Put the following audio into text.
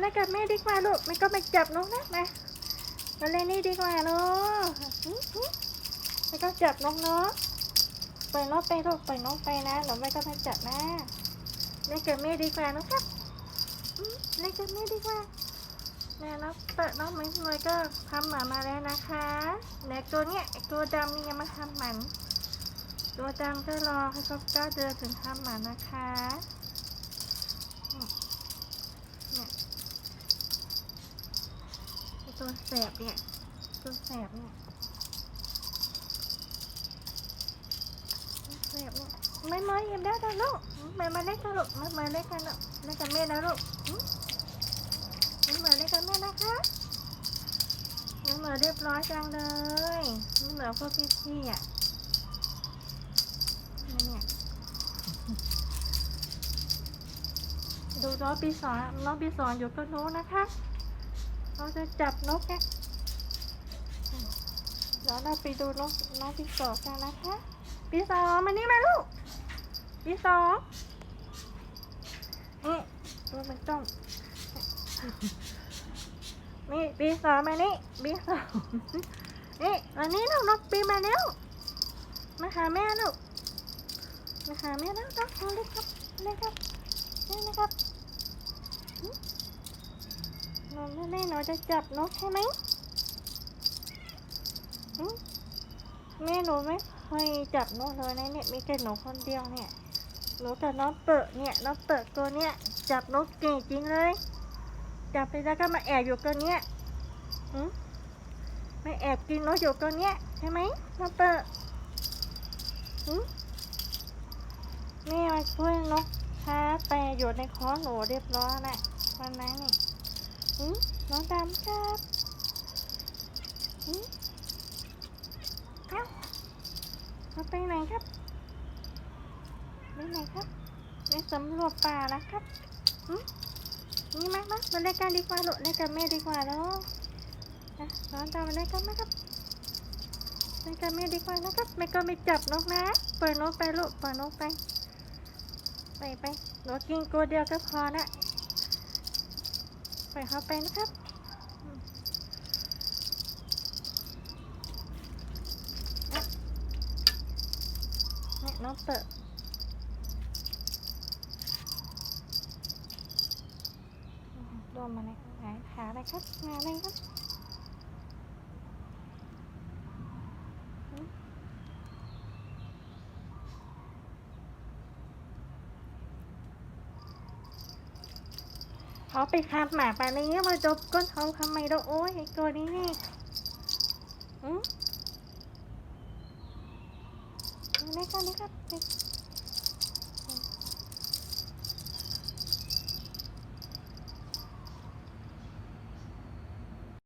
เล่นกับแม่ดีกว่าลูกไม่ก็ไปจับนกนะมามาเล่นนี่ดีกว่าเนาะไม่ก็จับนกเนาะปล่อยนกไปลูกปล่อยนกไปนะหนูไม่ก็ไปจับนะเล่นกับแม่ดีกว่านะครับเล่นกับแม่ดีกว่าแม่น้องเปิดน้องไม่หน่อยก็ทำหมามาแล้วนะคะแต่ตัวเนี้ยตัวดำนี่ยังมาทำหมันตัวดำก็รอให้ครบเก้าเดือนถึงทำหมันนะคะเนี่ยไอ้ ตัวแสบเนี่ย ตัวแสบเนี่ยตัวแสบเนี่ยไม่ไม่เย็บได้แล้วลูกม่มาเล่นกันลูกม่มาเล่นกันลูกเล่นกับแม่นะลูกมไม่มาเล่นกับแม่นะคะไม่มาเรียบร้อยจังเลยไม่เหมือพวกพี่ๆอะเนี่ยดูน้องปีสองน้องปีสองอยู่กับหนูนะคะ เราจะจับนกเนี่เดี๋ยวเราไปดูนกน้องปีสองกันนะคะปีสองมานี่มาลูกปีสองนี่ตัวมันจ้องนี่ปีสองมานี่ปีสองนี่วันนี้ลูกนกปีมาแล้วมาหาแม่ลูกมาหาแม่แล้วครับเอาเลยครับเลยครับนี่นะครับ นอนไม่ได้หนูจะจับนกใช่ไหมหึแม่หนูไม่เคยจับนกเลยนะเนี่ยมีแค่หนูคนเดียวเนี่ยหนูกับน้องเปิดเนี่ยน้องเปิดตัวเนี่ยจับนกเก่งจริงเลย จับไปแล้วก็มาแอบอยู่ตัวเนี้ยหึไม่แอบกินนกอยู่ตัวเนี้ยใช่ไหมน้องเปิดหึแม่มาช่วยนกช้าแต่อยู่ในคอหนูเรียบร้อยแหละวันนั้นนี่ น้องดำครับหืมเอ้าเราไปไหนครับไปไหนครับไปสำรวจป่านะครับหืมนี่มากมากมาเล่นกันดีกว่าลูกเล่นกับแม่ดีกว่าเนาะนะน้องดำมาเล่นกันไหมครับเล่นกับแม่ดีกว่านะครับแม่ก็ไม่จับนกนะปล่อยนกไปลูกปล่อยนกไป ไปไปหนูกินตัวเดียวก็พอนะ ปล่อยเขาไปนะครับเนี่ยน้องเตอะรวมมาเลยหาหาอะไรครับหาอะไรครับ เขาไปคาบหมาไปเนี้ยมาจบก้นท้องทำไมเราโอ้ยไอ้ตัวนี้นี่อืมนี่ครับนี่ครับ